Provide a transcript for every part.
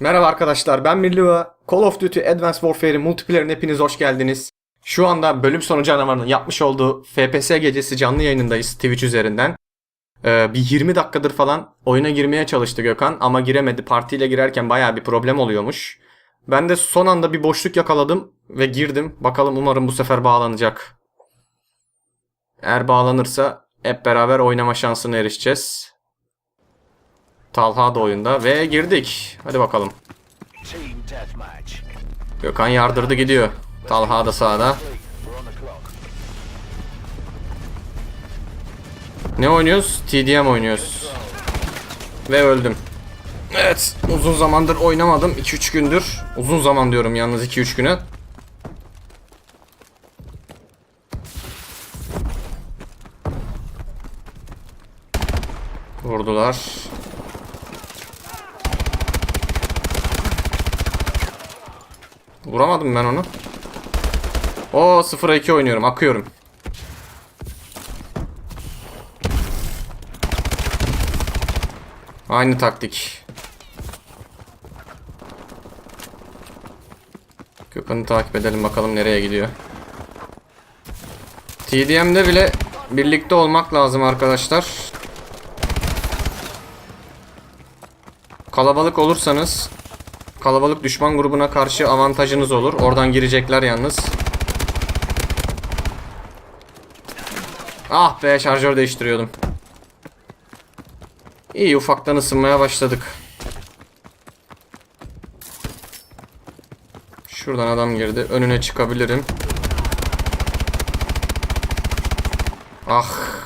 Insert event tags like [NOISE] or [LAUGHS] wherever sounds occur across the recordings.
Merhaba arkadaşlar ben Mirliva. Call of Duty Advanced Warfare'in multiplayer'ine hepiniz hoş geldiniz. Şu anda bölüm sonu canavarının yapmış olduğu FPS gecesi canlı yayınındayız Twitch üzerinden. Ee, bir 20 dakikadır falan oyuna girmeye çalıştı Gökhan ama giremedi. Partiyle girerken baya bir problem oluyormuş. Ben de son anda bir boşluk yakaladım ve girdim. Bakalım umarım bu sefer bağlanacak. Eğer bağlanırsa hep beraber oynama şansına erişeceğiz. Talha da oyunda ve girdik. Hadi bakalım. Gökhan yardırdı gidiyor. Talha da sağda. Ne oynuyoruz? TDM oynuyoruz. Ve öldüm. Evet. Uzun zamandır oynamadım. 2-3 gündür. Uzun zaman diyorum yalnız 2-3 güne. Vurdular. Vuramadım ben onu. O 0'a 2 oynuyorum. Akıyorum. Aynı taktik. Gökhan'ı takip edelim bakalım nereye gidiyor. TDM'de bile birlikte olmak lazım arkadaşlar. Kalabalık olursanız kalabalık düşman grubuna karşı avantajınız olur. Oradan girecekler yalnız. Ah be şarjör değiştiriyordum. İyi ufaktan ısınmaya başladık. Şuradan adam girdi. Önüne çıkabilirim. Ah.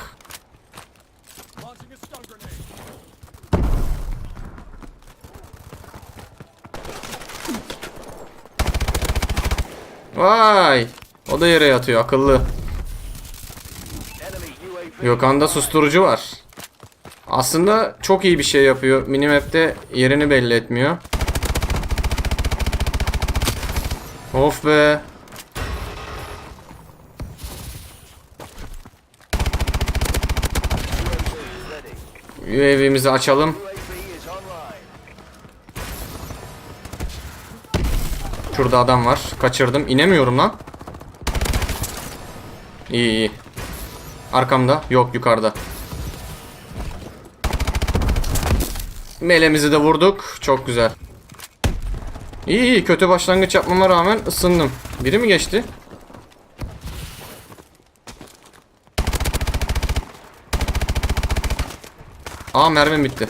Vay. Da yere yatıyor akıllı. Gökhan'da susturucu var. Aslında çok iyi bir şey yapıyor. Minimap'te yerini belli etmiyor. Of be. UAV'mizi açalım. Şurada adam var. Kaçırdım. İnemiyorum lan. İyi iyi. Arkamda. Yok yukarıda. Melemizi de vurduk. Çok güzel. İyi iyi. Kötü başlangıç yapmama rağmen ısındım. Biri mi geçti? Aa mermim bitti.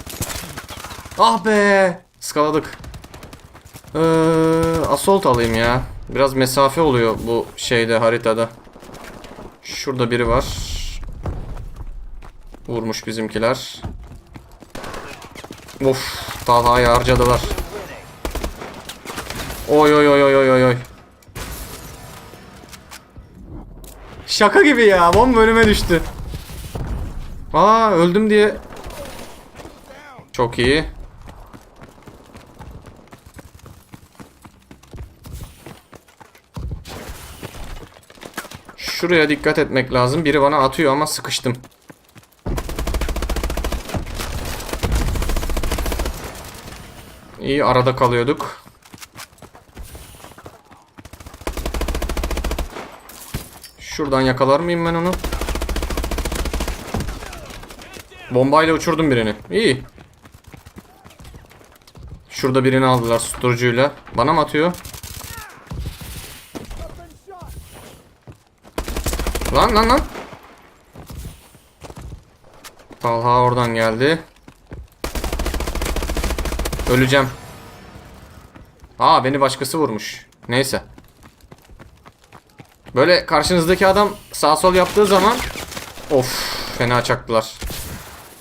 Ah be. Skaladık. Ee, assault alayım ya. Biraz mesafe oluyor bu şeyde haritada. Şurada biri var. Vurmuş bizimkiler. Of, Talha'yı harcadılar. Oy oy oy oy oy oy. Şaka gibi ya. Bomba önüme düştü. Aa öldüm diye. Çok iyi. Şuraya dikkat etmek lazım. Biri bana atıyor ama sıkıştım. İyi arada kalıyorduk. Şuradan yakalar mıyım ben onu? Bombayla uçurdum birini. İyi. Şurada birini aldılar susturucuyla. Bana mı atıyor? Lan lan lan. Talha oradan geldi. Öleceğim. Aa beni başkası vurmuş. Neyse. Böyle karşınızdaki adam sağ sol yaptığı zaman of fena çaktılar.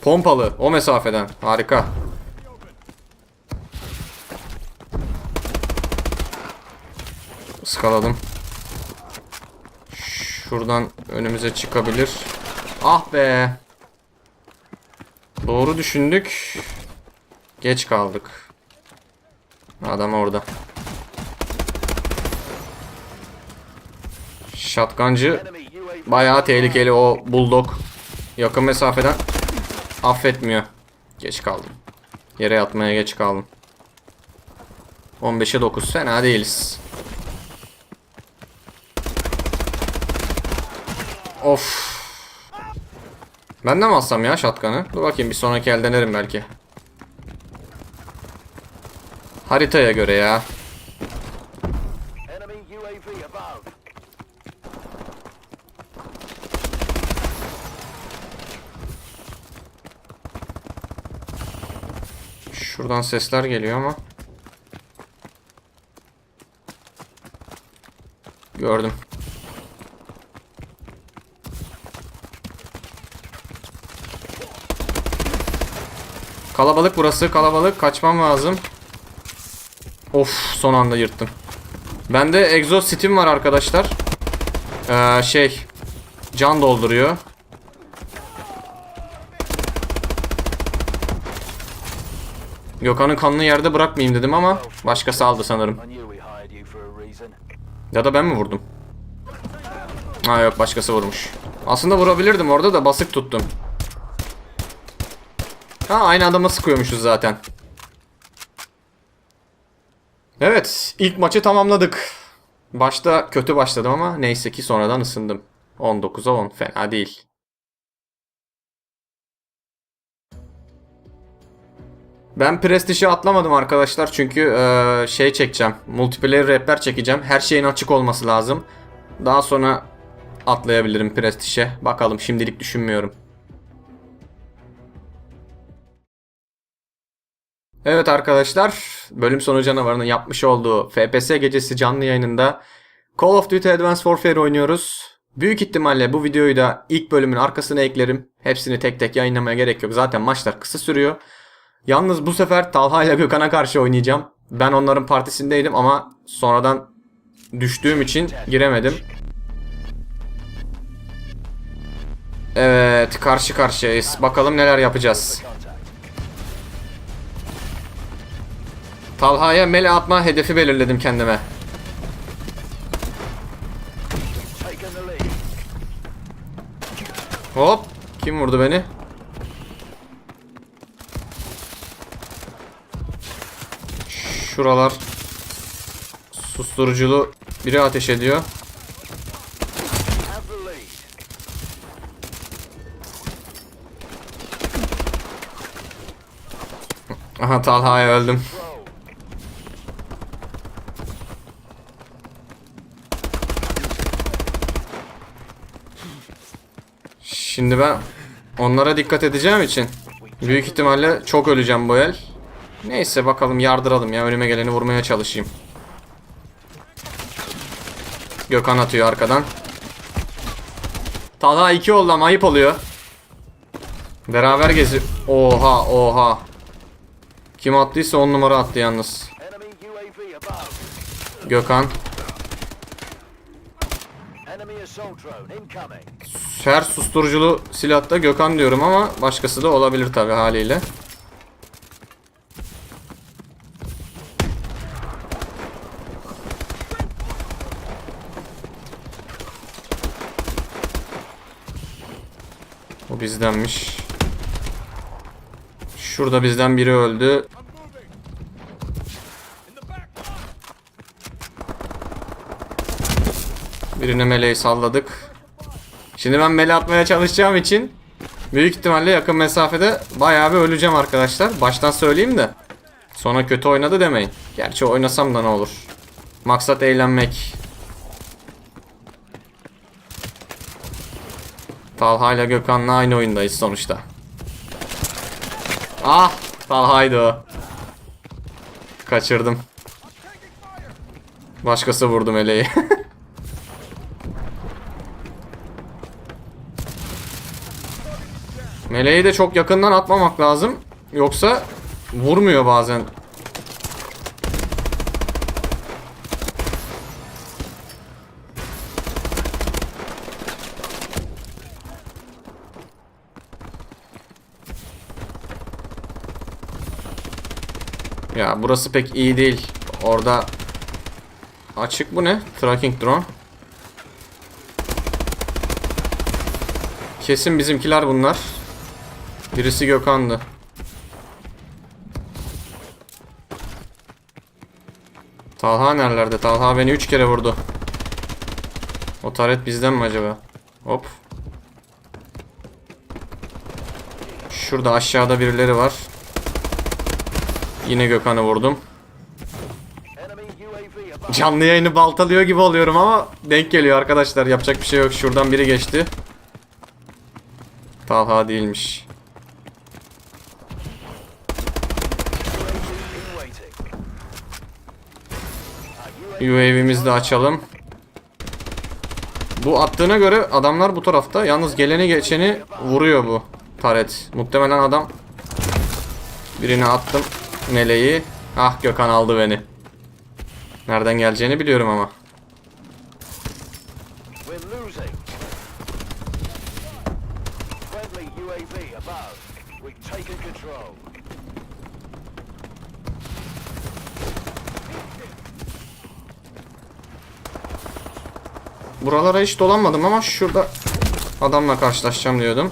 Pompalı o mesafeden. Harika. Iskaladım. Şuradan önümüze çıkabilir. Ah be. Doğru düşündük. Geç kaldık. Adam orada. Şatkancı bayağı tehlikeli o bulldog. Yakın mesafeden affetmiyor. Geç kaldım. Yere yatmaya geç kaldım. 15'e 9 fena değiliz. Of. Ben de mi alsam ya shotgun'ı? Dur bakayım bir sonraki el denerim belki. Haritaya göre ya. Şuradan sesler geliyor ama. Gördüm. Kalabalık burası kalabalık kaçmam lazım. Of son anda yırttım. Bende egzoz stitim var arkadaşlar. Ee, şey can dolduruyor. Gökhan'ın kanını yerde bırakmayayım dedim ama başkası aldı sanırım. Ya da ben mi vurdum? Ha yok başkası vurmuş. Aslında vurabilirdim orada da basık tuttum. Ha aynı adama sıkıyormuşuz zaten. Evet ilk maçı tamamladık. Başta kötü başladım ama neyse ki sonradan ısındım. 19'a 10 fena değil. Ben Prestige'e atlamadım arkadaşlar çünkü eee, şey çekeceğim. Multiplayer rapper çekeceğim. Her şeyin açık olması lazım. Daha sonra atlayabilirim Prestige'e. Bakalım şimdilik düşünmüyorum. Evet arkadaşlar, bölüm sonu canavarının yapmış olduğu FPS gecesi canlı yayınında Call of Duty Advanced Warfare oynuyoruz. Büyük ihtimalle bu videoyu da ilk bölümün arkasına eklerim. Hepsini tek tek yayınlamaya gerek yok. Zaten maçlar kısa sürüyor. Yalnız bu sefer Talha ile Gökhan'a karşı oynayacağım. Ben onların partisindeydim ama sonradan düştüğüm için giremedim. Evet, karşı karşıyayız. Bakalım neler yapacağız. Talha'ya mele atma hedefi belirledim kendime. Hop, kim vurdu beni? Şuralar susturuculu biri ateş ediyor. Aha Talha'ya öldüm. Şimdi ben onlara dikkat edeceğim için büyük ihtimalle çok öleceğim bu el. Neyse bakalım yardıralım ya önüme geleni vurmaya çalışayım. Gökhan atıyor arkadan. Talha 2 oldu ama ayıp oluyor. Beraber gezi. Oha oha. Kim attıysa 10 numara attı yalnız. Gökhan. Enemy assault drone incoming. Her susturuculu silahta Gökhan diyorum ama başkası da olabilir tabi haliyle. O bizdenmiş. Şurada bizden biri öldü. Birine meleği salladık. Şimdi ben mele atmaya çalışacağım için büyük ihtimalle yakın mesafede bayağı bir öleceğim arkadaşlar. Baştan söyleyeyim de. Sonra kötü oynadı demeyin. Gerçi oynasam da ne olur. Maksat eğlenmek. Talha ile Gökhan'la aynı oyundayız sonuçta. Ah! Talha'ydı o. Kaçırdım. Başkası vurdu meleği. [LAUGHS] Meleği de çok yakından atmamak lazım. Yoksa vurmuyor bazen. Ya burası pek iyi değil. Orada açık bu ne? Tracking drone. Kesin bizimkiler bunlar. Birisi Gökhan'dı. Talha nerelerde? Talha beni 3 kere vurdu. O taret bizden mi acaba? Hop. Şurada aşağıda birileri var. Yine Gökhan'ı vurdum. Canlı yayını baltalıyor gibi oluyorum ama denk geliyor arkadaşlar. Yapacak bir şey yok. Şuradan biri geçti. Talha değilmiş. Our UAV UAV'mizi de açalım. Bu attığına göre adamlar bu tarafta. Yalnız geleni geçeni vuruyor bu taret. Muhtemelen adam birine attım meleği. Ah Gökhan aldı beni. Nereden geleceğini biliyorum ama. We're losing. Friendly UAV above. We've taken control. Buralara hiç dolanmadım ama şurada adamla karşılaşacağım diyordum.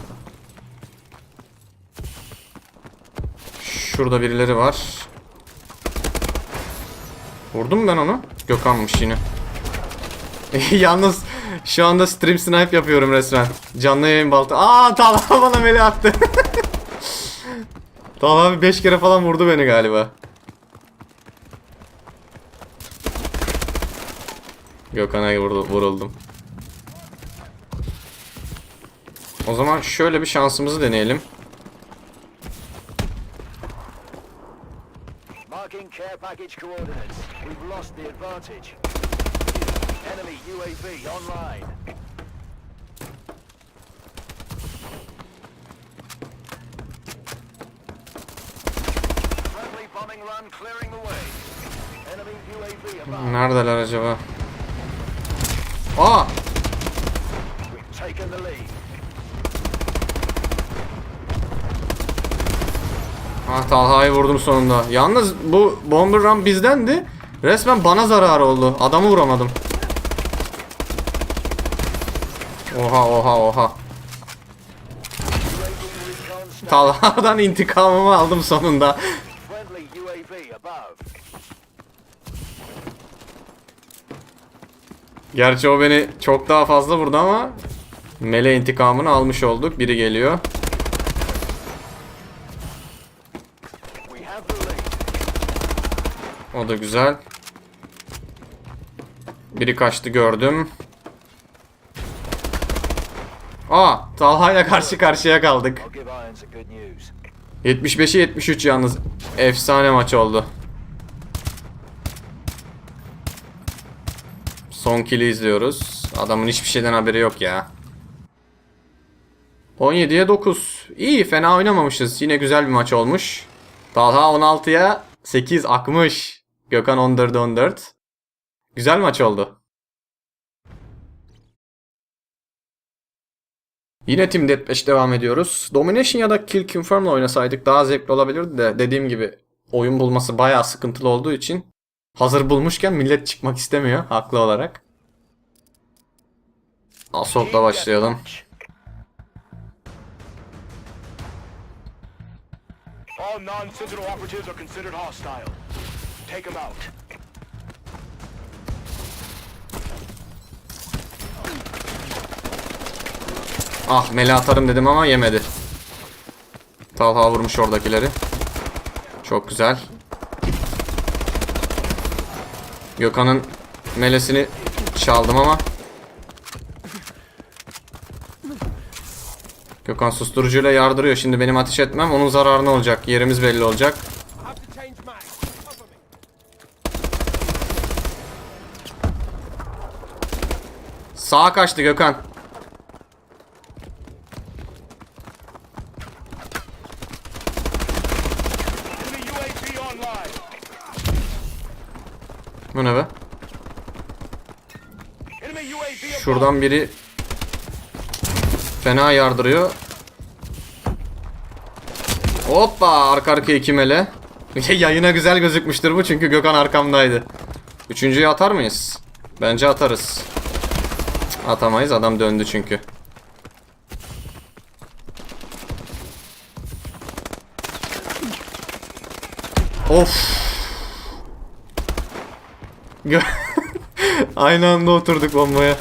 Şurada birileri var. Vurdum ben onu? Gökhan'mış yine. [LAUGHS] Yalnız şu anda stream snipe yapıyorum resmen. Canlı yayın balta. Aa Talha bana meli attı. [LAUGHS] Talha abi 5 kere falan vurdu beni galiba. Gökhan'a vuruldum. O zaman şöyle bir şansımızı deneyelim. Neredeler acaba? Aa! Ah Talha'yı vurdum sonunda. Yalnız bu bomber run bizdendi. Resmen bana zarar oldu. Adamı vuramadım. Oha oha oha. Talha'dan [LAUGHS] intikamımı aldım sonunda. Friendly UAV above. Gerçi o beni çok daha fazla vurdu ama Mele intikamını almış olduk. Biri geliyor. O da güzel. Biri kaçtı gördüm. Aa, Talha'yla karşı karşıya kaldık. I'll give Irons a good news. 75'e 73 yalnız. Efsane maç oldu. Son kill'i izliyoruz. Adamın hiçbir şeyden haberi yok ya. 17'ye 9. İyi fena oynamamışız. Yine güzel bir maç olmuş. Talha 16'ya 8 akmış. Gökhan 14'e 14. Güzel maç oldu. Yine Team Deathmatch devam ediyoruz. Domination ya da Kill Confirm'la oynasaydık daha zevkli olabilirdi de dediğim gibi oyun bulması bayağı sıkıntılı olduğu için hazır bulmuşken millet çıkmak istemiyor haklı olarak. Assault'la başlayalım. All non-Sentinel operatives are considered hostile. Take them out. Ah mele atarım dedim ama yemedi. Talha vurmuş oradakileri. Çok güzel. Gökhan'ın melesini çaldım ama. Gökhan susturucuyla yardırıyor. Şimdi benim ateş etmem onun zararına olacak. Yerimiz belli olacak. Sağa kaçtı Gökhan. Enemy UAV online. Bu ne be? Enemy UAV Şuradan biri fena yardırıyor. Hoppa arka arkaya iki mele. [LAUGHS] Yayına güzel gözükmüştür bu çünkü Gökhan arkamdaydı. Üçüncüyü atar mıyız? Bence atarız. Atamayız adam döndü çünkü. Of. [LAUGHS] Aynı anda oturduk bombaya.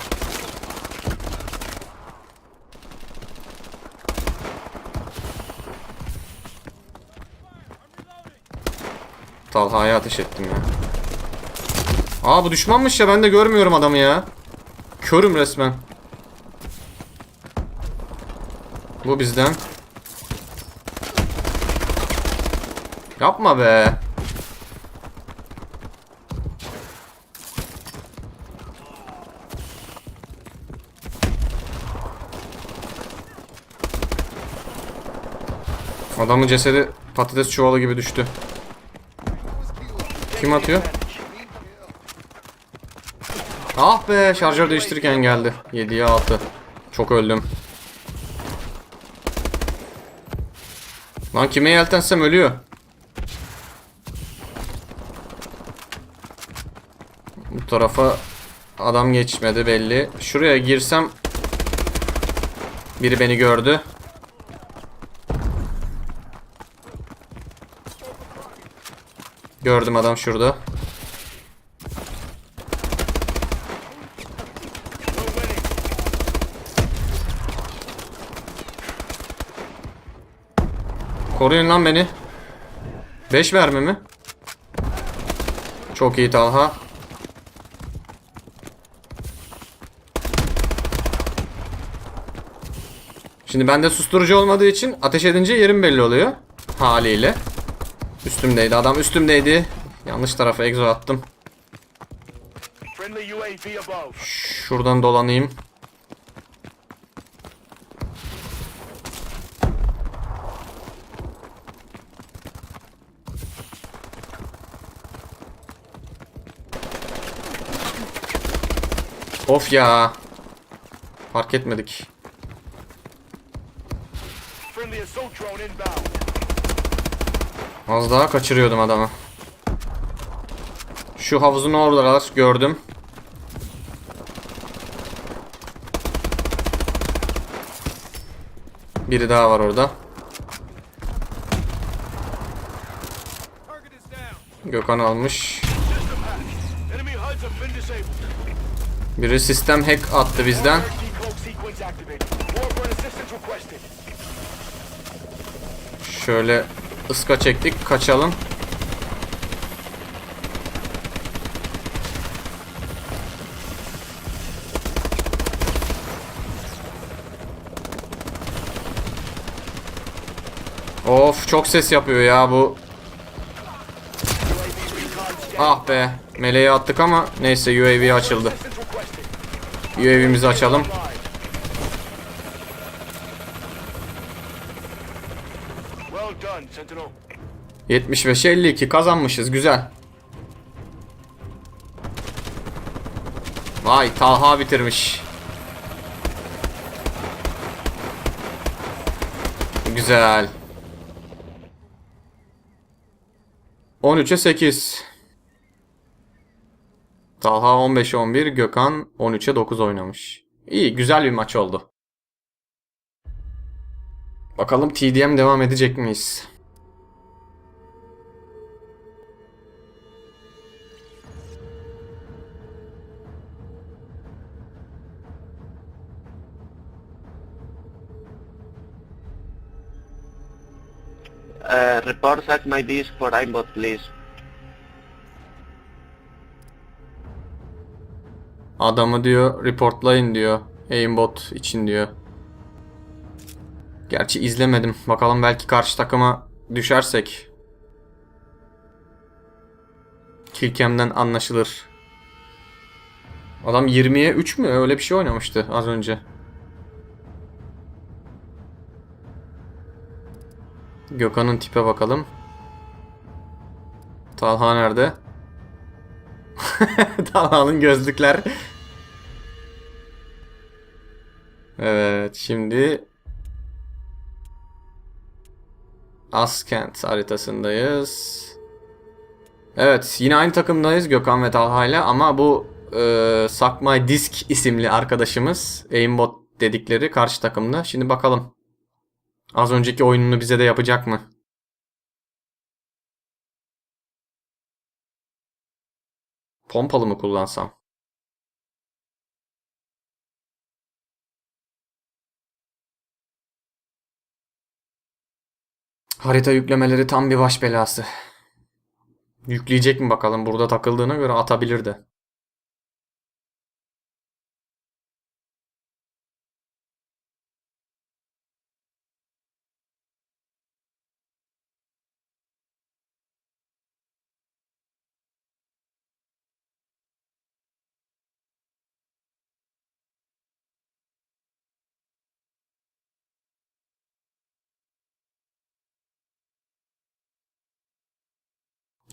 Talha'ya ateş ettim ya. Aa bu düşmanmış ya ben de görmüyorum adamı ya. Körüm resmen. Bu bizden. Yapma be. Adamın cesedi patates çuvalı gibi düştü. Kim atıyor? Ah be şarjör değiştirirken geldi. 7'ye 6. Çok öldüm. Lan kime yeltensem ölüyor. Bu tarafa adam geçmedi belli. Şuraya girsem biri beni gördü. Gördüm adam şurada. Koruyun lan beni. 5 verme mi? Çok iyi Talha. Şimdi bende susturucu olmadığı için ateş edince yerim belli oluyor. Haliyle. Üstümdeydi adam üstümdeydi. Yanlış tarafa egzo attım. Şuradan dolanayım. Of ya. Fark etmedik. Friendly assault drone inbound. Az daha kaçırıyordum adamı. Şu havuzun oradalar gördüm. Biri daha var orada. Gökhan almış. Biri sistem hack attı bizden. Şöyle ıska çektik. Kaçalım. Of çok ses yapıyor ya bu. Ah be. Meleği attık ama neyse UAV açıldı. UAV'mizi açalım. 75 52 kazanmışız güzel. Vay Talha bitirmiş. Güzel. 13'e 8. Talha 15'e 11, Gökhan 13'e 9 oynamış. İyi, güzel bir maç oldu. Bakalım TDM devam edecek miyiz? Uh, reports at my disk for aimbot, please. Adamı diyor reportlayın diyor. Aimbot için diyor. Gerçi izlemedim. Bakalım belki karşı takıma düşersek. Killcam'den anlaşılır. Adam 20'ye 3 mü? Öyle bir şey oynamıştı az önce. Gökhan'ın tipe bakalım. Talha nerede? [LAUGHS] Talha'nın gözlükler. Evet, şimdi Askent haritasındayız. Evet, yine aynı takımdayız Gökhan ve Talha ile ama bu e, Suck My Disk isimli arkadaşımız aimbot dedikleri karşı takımda. Şimdi bakalım. Az önceki oyununu bize de yapacak mı? Pompalı mı kullansam? Harita yüklemeleri tam bir baş belası. Yükleyecek mi bakalım? Burada takıldığına göre atabilir de.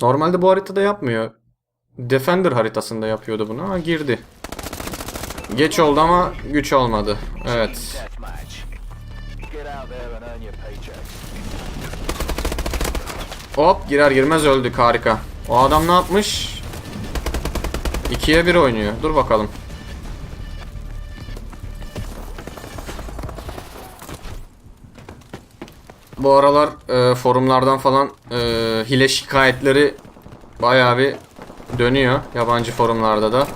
Normalde bu haritada yapmıyor. Defender haritasında yapıyordu bunu ama girdi. Geç oldu ama güç olmadı. Evet. Hop girer girmez öldük harika. O adam ne yapmış? 2'ye 1 oynuyor. Dur bakalım. Bu aralar e, forumlardan falan e, hile şikayetleri bayağı bir dönüyor. Yabancı forumlarda da.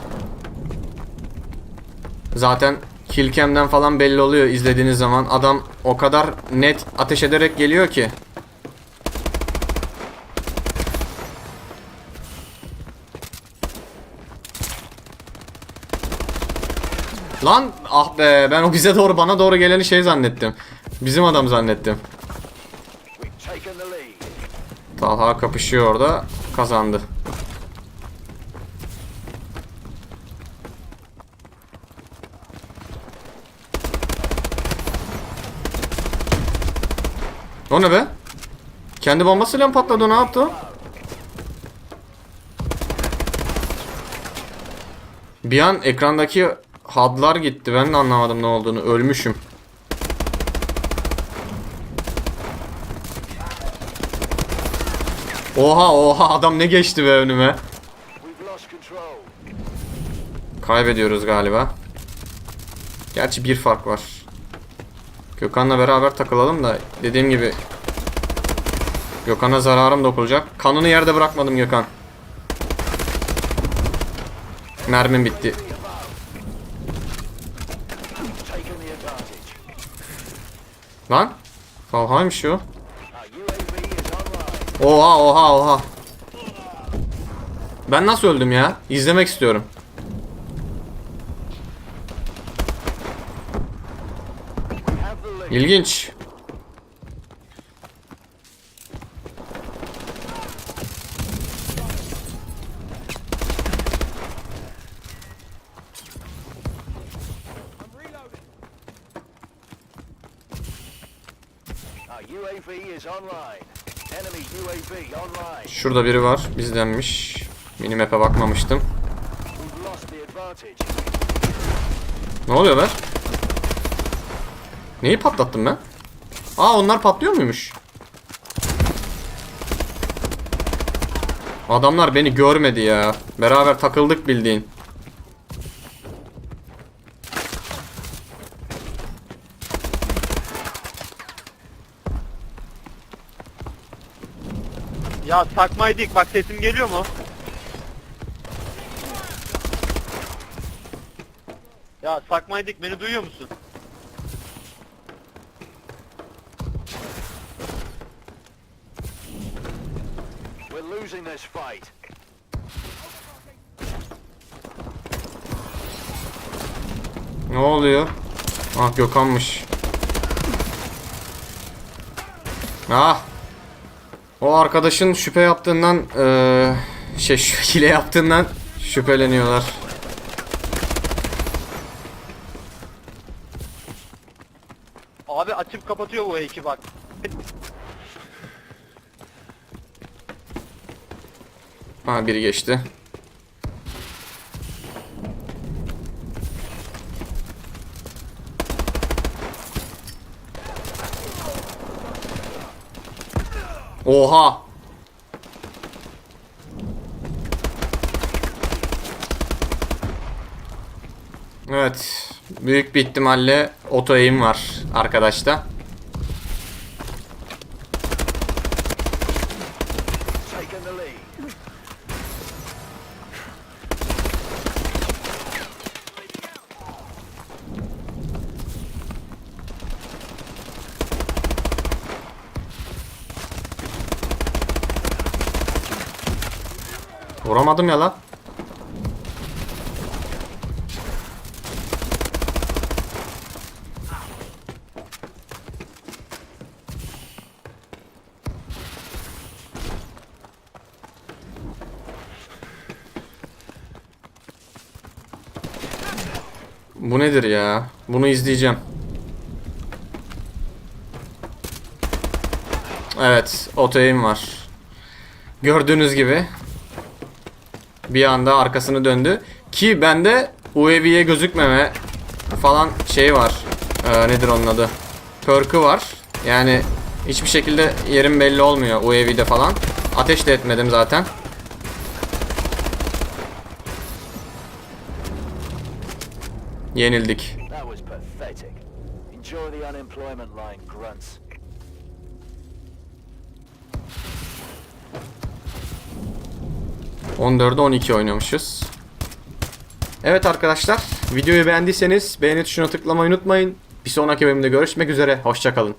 Zaten Killcam'den falan belli oluyor izlediğiniz zaman. Adam o kadar net ateş ederek geliyor ki. Lan ah be ben o bize doğru bana doğru geleni şey zannettim. Bizim adam zannettim. Talha kapışıyor orada kazandı. O ne be? Kendi bombasıyla mı patladı ne yaptı? Bir an ekrandaki hadlar gitti. Ben de anlamadım ne olduğunu. Ölmüşüm. Oha oha adam ne geçti be önüme. Kaybediyoruz galiba. Gerçi bir fark var. Gökhan'la beraber takılalım da dediğim gibi Gökhan'a zararım dokunacak. Kanını yerde bırakmadım Gökhan. Mermim bitti. Lan? Talha'ymış o. Our UAV is online. Oha oha oha. Ben nasıl öldüm ya? İzlemek istiyorum. İlginç. Online. Şurada biri var. Bizdenmiş. Minimap'e bakmamıştım. Ne oluyor be? Neyi patlattım ben? Aa onlar patlıyor muymuş? Adamlar beni görmedi ya. Beraber takıldık bildiğin. Ya takmaydık bak sesim geliyor mu? Ya takmaydık beni duyuyor musun? We're losing this fight. Ne oluyor? Ah Gökhan'mış. Ah. O arkadaşın şüphe yaptığından eee şey [LAUGHS] hile yaptığından şüpheleniyorlar. Abi açıp kapatıyor bu eki bak. Ha biri geçti. Oha! Evet. Büyük bir ihtimalle auto aim var arkadaşta. Vuramadım ya lan. Bu nedir ya? Bunu izleyeceğim. Evet, oteyim var. Gördüğünüz gibi bir anda arkasını döndü. Ki bende UAV'ye gözükmeme falan şey var. Ee, nedir onun adı? Perk'ü var. Yani hiçbir şekilde yerim belli olmuyor UAV'de falan. Ateş de etmedim zaten. Yenildik. 14'e 12 oynamışız. Evet arkadaşlar, videoyu beğendiyseniz beğeni tuşuna tıklamayı unutmayın. Bir sonraki bölümde görüşmek üzere, hoşçakalın.